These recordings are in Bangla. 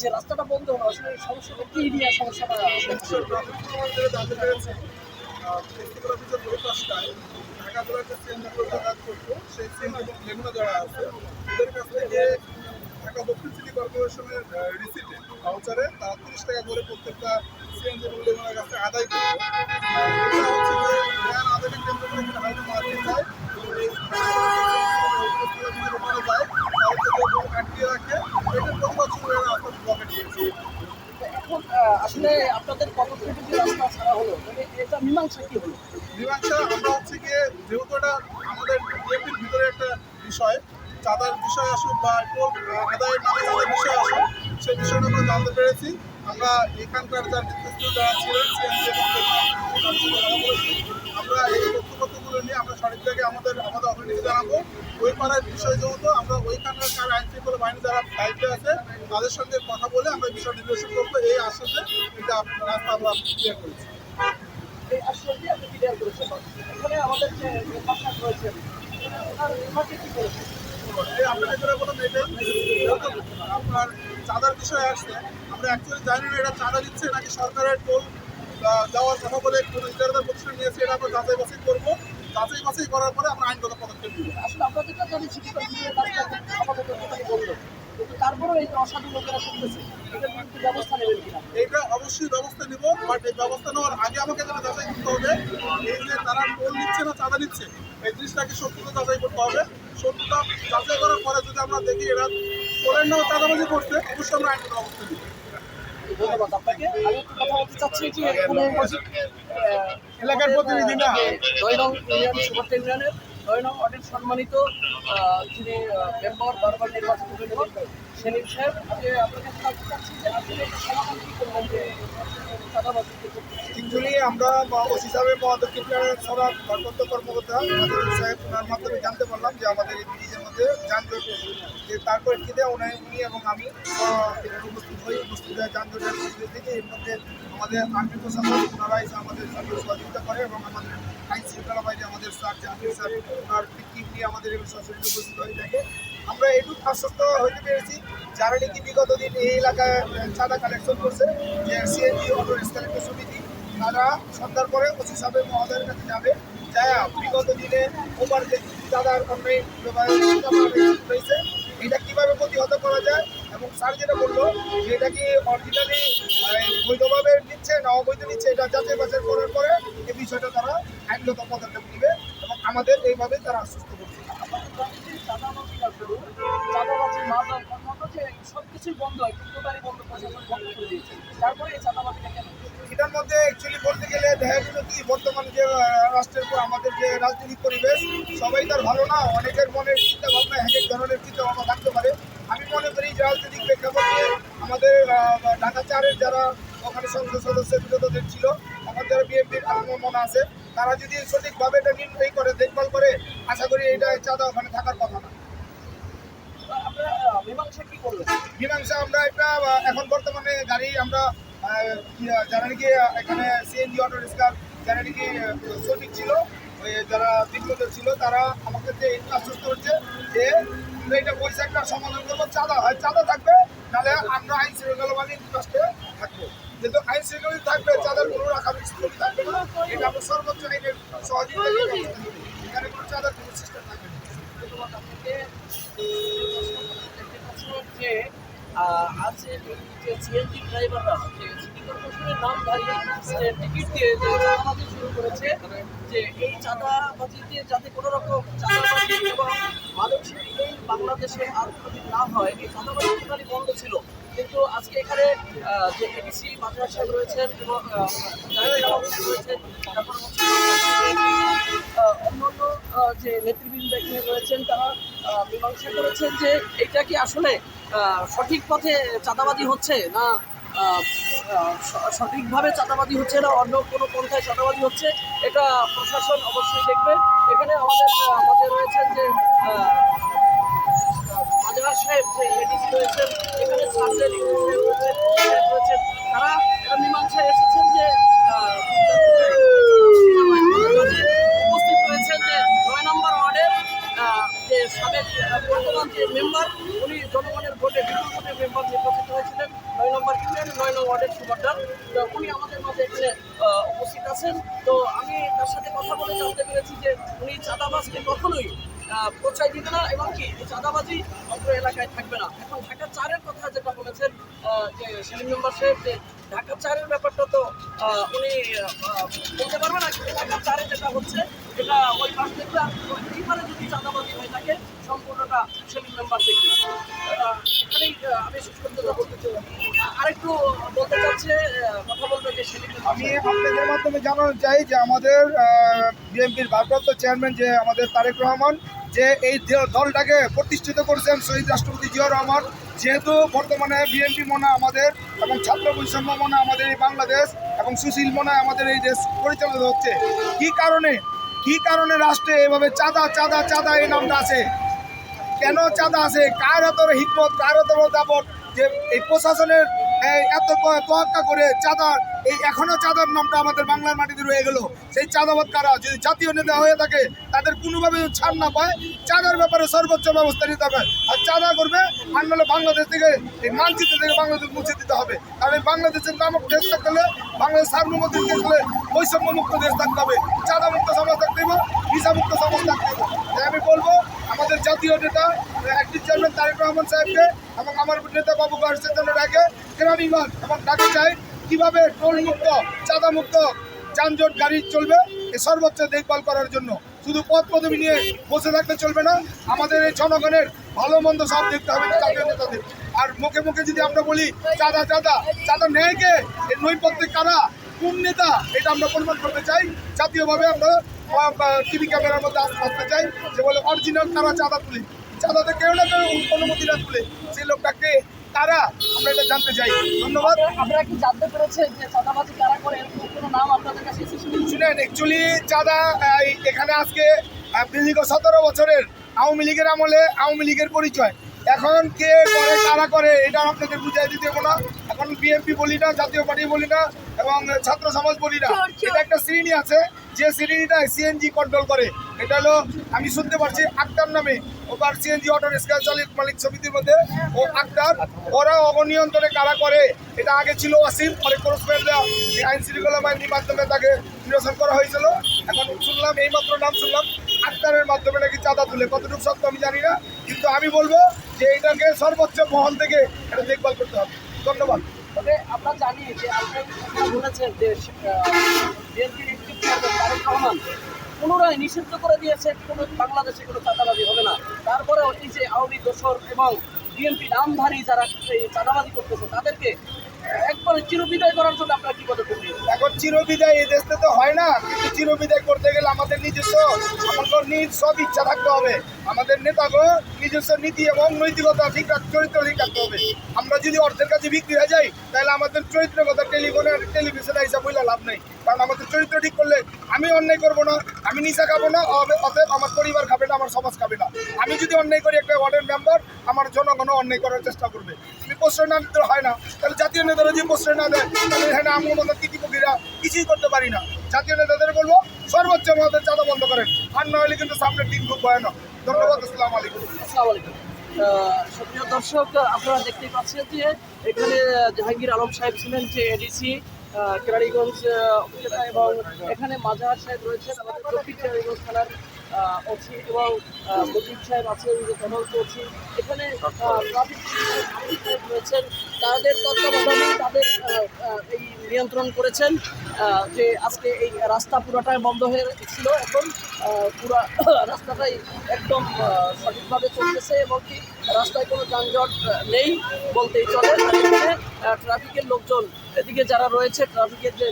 যে রাস্তাটা বন্ধ হলো আসলে সমস্যাটা কি নিয়ে সমস্যাটা ঢাকা জেলার যে সিএনজি যাতায়াত করতো সেই সিএনজি এবং লেগুনা যারা আছে ওদের কাছ থেকে ঢাকা দক্ষিণ কর্পোরেশনের রিসিটে ভাউচারে তারা তিরিশ টাকা করে প্রত্যেকটা সিএনজি এবং লেগুনার কাছে আদায় করতো জ্ঞান আদায়ের কেন্দ্র করে একটা যায় রাখে আসলে আপনাদের যে ছাড়া হলো মানে এটা মীমাংসা কি হলো? মীমাংসা আমরা হচ্ছে গিয়ে, যেহেতু এটা আমাদের বিএনপির ভিতরে একটা বিষয়, চাঁদার বিষয় আসুক বা আদায়ের নামে চাঁদার বিষয় আসুক, সেই বিষয়টা আমরা জানতে পেরেছি। আমরা এখানকার যার নেতৃত্ব যারা ছিলেন আমরা এই তথ্যপত্রগুলো নিয়ে আমরা সঠিক জায়গায় আমাদের আমাদের অথরিটিকে জানাব ওই পাড়ার বিষয় যেহেতু আমরা ওইখানকার কার আইন শৃঙ্খলা বাহিনী যারা দায়িত্বে আছে তাদের সঙ্গে কথা বলে আমরা বিষয় নির্দেশন করব। এই আশ্বাসে এটা রাস্তা আমরা ক্লিয়ার করেছি। এই আসলে যে আপনি ক্লিয়ার করেছেন। এখানে আমাদের যে ভাষা রয়েছেন ওনার কি করেছেন? বললাম এটাই আপনার চাঁদার বিষয় আসছে আমরা অ্যাকচুয়ালি জানি না এটা চাঁদা দিচ্ছে নাকি সরকারের টোল আহ, দেওয়ার কথা বলে কোনো ইজারাদার প্রতিষ্ঠান নিয়েছে এটা আমরা যাচাই বাছাই করব। যাচাই বাছাই করার পরে আমরা আইনগত পদক্ষেপ নিব। আসলে আমরা যেটা জানি বলল। কিন্তু তারপরেও এই অসাধু লোকেরা করতেছে এটার বিরুদ্ধে ব্যবস্থা নেবেন কিনা? এইটা অবশ্যই ব্যবস্থা নিব বাট এই ব্যবস্থা নেওয়ার আগে আমাকে যেটা যাচাই করতে হবে এই যে তারা টোল নিচ্ছে না চাঁদা নিচ্ছে এই জিনিসটাকে সত্যতা যাচাই করতে হবে। সত্যতা যাচাই করার পরে যদি আমরা দেখি এরা টোলের নামে চাঁদাবাজি করছে অবশ্যই আমরা আইনগত ব্যবস্থা নিব। ধন্যবাদ আপনাকে। আমি কথা বলতে চাচ্ছি যে এখানে এলাকার প্রতিনিধি না। ইউনিয়ন ইউনিয়নের সম্মানিত যিনি মেম্বার বারবার নির্বাচিত হয়েছেন সেলিম সাহেব। আপনাকে চাচ্ছি যে আসলে সমাধান কি করবেন যে অ্যাকচুয়ালি আমরা ওসি হিসাবে পদক্ষেপ সবার ভারপ্রাপ্ত কর্মকর্তা আমাদের সাহেব, ওনার মাধ্যমে জানতে পারলাম যে আমাদের এই ব্রিজের মধ্যে যানজট যে তারপর খিদে উনি উনি এবং আমি উপস্থিত হই, উপস্থিত হয়ে যানজটের থেকে এর মধ্যে আমাদের আর্মি প্রশাসন ওনারা এসে আমাদের সহযোগিতা করে এবং আমাদের আইন শৃঙ্খলা বাইরে আমাদের স্যার, জাহাঙ্গীর স্যার, ওনার টিম নিয়ে আমাদের সরাসরি উপস্থিত হয়ে থাকে। আমরা এটুকু আশ্বস্ত হইতে পেরেছি যারা নাকি বিগত দিন এই এলাকায় চাঁদা কালেকশন করছে, যে সিএনজি অটো রিক্সা সমিতি তারা সন্ধ্যার পরে ওসি সাহেব মহোদয়ের কাছে যাবে। যায় বিগত দিনে ওভার যে দাদার অন্যায় রয়েছে এটা কীভাবে প্রতিহত করা যায় এবং স্যার যেটা বলল যে এটা কি অরিজিনালি বৈধভাবে নিচ্ছে না অবৈধ নিচ্ছে, এটা যাচাই বাছাই করার পরে এই বিষয়টা তারা আইনগত পদক্ষেপ নেবে এবং আমাদের এইভাবে তারা আশ্বস্ত করছে সব কিছুই বন্ধ হয় এটার মধ্যে অ্যাকচুয়ালি বলতে গেলে দেখা গেল কি, বর্তমানে যে রাষ্ট্রের পর আমাদের যে রাজনৈতিক পরিবেশ, সবাই তার ভালো না, অনেকের মনের চিন্তা ভাবনা এক এক ধরনের চিন্তা ভাবনা থাকতে পারে। আমি মনে করি যে রাজনৈতিক প্রেক্ষাপটে আমাদের ঢাকা চারের যারা ওখানে সংসদ সদস্য, বিরোধীদের ছিল আমার যারা বিএনপির আমার মনে আছে, তারা যদি সঠিকভাবে এটা নির্ণয় করে, দেখভাল করে, আশা করি এটা চাঁদা ওখানে থাকার কথা না। মীমাংসা আমরা একটা, এখন বর্তমানে গাড়ি আমরা যারা নাকি, এখানে সিএনজি অটো রিক্সা যারা নাকি শ্রমিক ছিল যারা বিক্রেতা ছিল, তারা আমাকে যে আশ্বস্ত হচ্ছে, যে আমরা এটা পয়সা একটা সমাধান করব, চাঁদা হয় চাঁদা থাকবে, নাহলে আমরা আইন শৃঙ্খলা বাহিনীর রাষ্ট্রে থাকব। কিন্তু আইন শৃঙ্খলা থাকবে, চাঁদার কোনো সুযোগ থাকবে না, এটা আমরা সর্বোচ্চ আইনের সহযোগিতা এখানে কোনো চাঁদার কোনো সিস্টেম থাকবে না ধন্যবাদ আপনাকে দেখতে পাচ্ছেন যে এই যে সিএনজি ড্রাইভাররা যে সিটি কর্পোরেশনের নাম দাঁড়িয়ে টিকিট দিয়ে যে চাঁদাবাজি শুরু করেছে, যে এই চাঁদাবাজিতে যাতে কোনো রকম চাঁদাবাজি এবং শিল্প এই বাংলাদেশে আর না হয়, এই চাঁদাবাজি টোটালি বন্ধ ছিল। কিন্তু আজকে এখানে যে এডিসি মাদ্রাস সাহেব রয়েছেন এবং রয়েছেন তারপর অন্যান্য যে নেতৃবৃন্দ এখানে রয়েছেন, তারা মীমাংসা করেছেন যে এটা কি আসলে সঠিক পথে চাঁদাবাজি হচ্ছে না সঠিকভাবে চাঁদাবাজি হচ্ছে না, অন্য কোনো পন্থায় চাঁদাবাজি হচ্ছে, এটা প্রশাসন অবশ্যই দেখবে। এখানে আমাদের মাঝে রয়েছেন যে আজহার সাহেব, যে এডিসি রয়েছেন, এখানে সার্জেন রয়েছেন তারা এটা মীমাংসায় এসেছেন যে আহ, উপস্থিত রয়েছেন যে নয় নম্বর ওয়ার্ডের আহ, যে সাবেক আহ, বর্তমান যে মেম্বার, উনি জনগণের ভোটে বিপুল মেম্বার নির্বাচিত হয়েছিলেন। ওয়ার্ডের সুপারডার উনি আমাদের মধ্যে এখানে উপস্থিত আছেন। তো আমি তার সাথে কথা বলে জানতে পেরেছি যে উনি চাঁদাবাজকে কখনোই প্রশ্রয় দিবে না, এবং কি চাঁদাবাজি অত্র এলাকায় থাকবে না। এখন ঢাকা চারের কথা যেটা বলেছেন যে সেলিম মেম্বার সাহেব, যে ঢাকা চারের ব্যাপারটা তো উনি বলতে পারবে না ঢাকা চারে যেটা হচ্ছে, এটা ওই পাশ থেকে ওই যদি চাঁদাবাজি হয়ে থাকে সম্পূর্ণটা সেলিম মেম্বার দেখবে এখানেই আমি শেষ করতে যাব আরেকটু বলতে চাচ্ছে কথা বলবে যে আমি আপনাদের মাধ্যমে জানাতে চাই যে আমাদের বিএনপির ভারপ্রাপ্ত চেয়ারম্যান যে আমাদের তারেক রহমান, যে এই দলটাকে প্রতিষ্ঠিত করেছেন শহীদ রাষ্ট্রপতি জিয়াউর রহমান। যেহেতু বর্তমানে বিএনপি মনে আমাদের এবং ছাত্র বৈষম্য মনে আমাদের এই বাংলাদেশ এবং সুশীল মনে আমাদের এই দেশ পরিচালিত হচ্ছে। কি কারণে? কি কারণে রাষ্ট্রে এভাবে চাঁদা চাঁদা চাঁদা এই নামটা আছে? কেন চাঁদা আছে? কার এত হিকমত, কার এত যে এই প্রশাসনের এত তোয়াক্কা করে চাঁদা এই এখনও চাঁদার নামটা আমাদের বাংলার মাটিতে রয়ে গেল। সেই চাঁদাবাদ কারা? যদি জাতীয় নেতা হয়ে থাকে, তাদের কোনোভাবে ছাড় না পায়। চাঁদার ব্যাপারে সর্বোচ্চ ব্যবস্থা নিতে হবে। আর চাঁদা করবে আর নাহলে বাংলাদেশ থেকে, এই মানচিত্র থেকে বাংলাদেশ মুছে দিতে হবে। কারণ বাংলাদেশের নামক দেশ থাকতে হলে বাংলাদেশ সার্বভৌমত্ব থাকতে হলে বৈষম্য মুক্ত দেশ থাকতে হবে। চাঁদা মুক্ত সমাজ থাকতে হবে ভিসা মুক্ত সমাজ থাকতে হবে। তাই আমি বলব, আমাদের জাতীয় নেতা, একটি চেয়ারম্যান তারেক রহমান সাহেবকে এবং আমার নেতা বাবু জন্য ডাকে কেরানীগঞ্জ এবং ডাকে চাই। কীভাবে চাঁদা মুক্ত যানজট গাড়ি চলবে, এ সর্বোচ্চ দেখভাল করার জন্য। শুধু পথ পদবি নিয়ে বসে থাকলে চলবে না, আমাদের এই জনগণের ভালো মন্দ সব দেখতে হবে জাতীয় নেতাদের আর মুখে মুখে যদি আমরা বলি, চাঁদা চাঁদা চাঁদা নেয় কে? এর নৈপথ্যে কারা? কোন নেতা? এটা আমরা প্রমাণ করতে চাই। জাতীয়ভাবে আমরা টিভি ক্যামেরার মধ্যে আস- আসতে চাই যে বলে, অরিজিনাল কারা চাঁদা তুলি? চাঁদাতে কেউ না কেউ অনুমতি না তুলে, সেই লোকটাকে তারা আমরা এটা জানতে চাই। ধন্যবাদ। আপনারা কি জানতে পেরেছেন যে চাঁদাবাজি কারা করে এরকম কোনো নাম আপনাদের কাছে শুনেন অ্যাকচুয়ালি চাঁদা এখানে আজকে দীর্ঘ সতেরো বছরের আওয়ামী লীগের আমলে আওয়ামী লীগের পরিচয়। এখন কে করে কারা করে এটা আপনাদের বুঝাই দিতে হবে না। এখন বিএনপি বলি না জাতীয় পার্টি বলি না এবং ছাত্র সমাজ বলি না। এটা একটা শ্রেণি আছে যে শ্রেণীটা সিএনজি কন্ট্রোল করে। এটা হলো আমি শুনতে পারছি আক্তার নামে। ওবার সিএনজি অটো রিক্সা চালিত মালিক সমিতির মধ্যে ও আক্তার ওরা অনিয়ন্ত্রণে কারা করে এটা আগে ছিল ওয়াসিম পরে করসম্যানরা আইন শৃঙ্খলা বাহিনীর মাধ্যমে তাকে নিরসন করা হয়েছিল। এখন শুনলাম এইমাত্র নাম শুনলাম আক্তারের মাধ্যমে নাকি চাঁদা তুলে। কতটুকু সত্য আমি জানি না কিন্তু আমি বলব যে এটাকে সর্বোচ্চ মহল থেকে এটা দেখভাল করতে হবে। ধন্যবাদ। তবে আমরা জানি যে রহমান পুনরায় নিষিদ্ধ করে দিয়েছে, কোনো বাংলাদেশে কোনো চাঁদাবাজি হবে না। তারপরে এই যে আওয়ামী দোসর এবং বিএনপি নামধারী যারা এই চাঁদাবাজি করতেছে, তাদেরকে একবারে চিরবিদায় করার জন্য আপনারা কি পদক্ষেপ এখন চিরবিদায় এই দেশে তো হয় না, কিন্তু চিরবিদায় করতে গেলে আমাদের নিজস্ব, আমাদের নিজ সব ইচ্ছা থাকতে হবে। আমাদের নেতাগো, নিজস্ব নীতি এবং নৈতিকতা ঠিক চরিত্র ঠিক রাখতে হবে। আমরা যদি অর্থের কাছে বিক্রি হয়ে যাই, তাহলে আমাদের চরিত্রগত টেলিফোনে টেলিভিশনে হিসাব বইলে লাভ নেই। কারণ আমাদের চরিত্র ঠিক করলে আমি অন্যায় করব না আমি নিশা খাব না অতএব আমার পরিবার খাবে না আমার সমাজ খাবে না। আমি যদি অন্যায় করি একটা ওয়ার্ডের মেম্বার আমার জনগণও অন্যায় করার চেষ্টা করবে। যদি প্রশ্রয় না দিতে হয় না তাহলে জাতীয় নেতারা যদি প্রশ্রয় না দেয় তাহলে এখানে আমার মতো কৃতিপক্ষীরা কিছুই করতে পারি না। জাতীয় নেতাদের বলব সর্বোচ্চ আমাদের চাঁদা বন্ধ করেন। আর না হলে কিন্তু সামনের দিন খুব ভয়ানক। ধন্যবাদ আসসালাম আলাইকুম। আসসালাম আলাইকুম। আহ, সুপ্রিয় দর্শক আপনারা দেখতেই পাচ্ছেন যে এখানে জাহাঙ্গীর আলম সাহেব ছিলেন যে এডিসি কেরানীগঞ্জ আহ, উপজেলা এবং এখানে মাজাহার সাহেব রয়েছেন আমাদের দক্ষিণ কেরানীগঞ্জ থানার অছি এবং আহ, সাহেব আছেন যে তদন্ত অছি এখানে রয়েছেন। তাদের তত্ত্বাবধানে তাদের এই নিয়ন্ত্রণ করেছেন। যে আজকে এই রাস্তা পুরোটাই বন্ধ হয়ে ছিল এখন পুরা রাস্তাটাই একদম সঠিকভাবে চলতেছে এবং কি রাস্তায় কোনো যানজট নেই বলতেই চলে। ট্রাফিকের লোকজন এদিকে যারা রয়েছে, ট্রাফিকের যে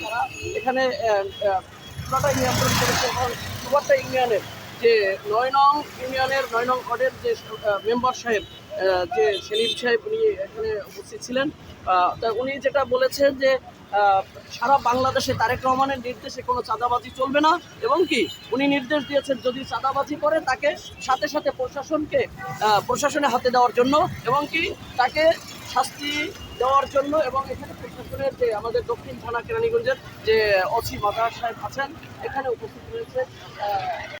তারা এখানে পুরোটাই নিয়ন্ত্রণ করেছে এবং সুবারটা ইউনিয়নের। যে নয় নং ইউনিয়নের, নয় নং যে মেম্বার সাহেব যে সেলিম সাহেব উনি এখানে উপস্থিত ছিলেন। তা উনি যেটা বলেছেন যে সারা বাংলাদেশে তারেক রহমানের নির্দেশে কোনো চাঁদাবাজি চলবে না। এবং কি, উনি নির্দেশ দিয়েছেন যদি চাঁদাবাজি করে তাকে সাথে সাথে প্রশাসনকে প্রশাসনে হাতে দেওয়ার জন্য এবং কি, তাকে শাস্তি দেওয়ার জন্য এবং এখানে প্রশাসনের যে আমাদের দক্ষিণ থানা কেরানীগঞ্জের যে অসি মাদার সাহেব আছেন, এখানে উপস্থিত রয়েছে।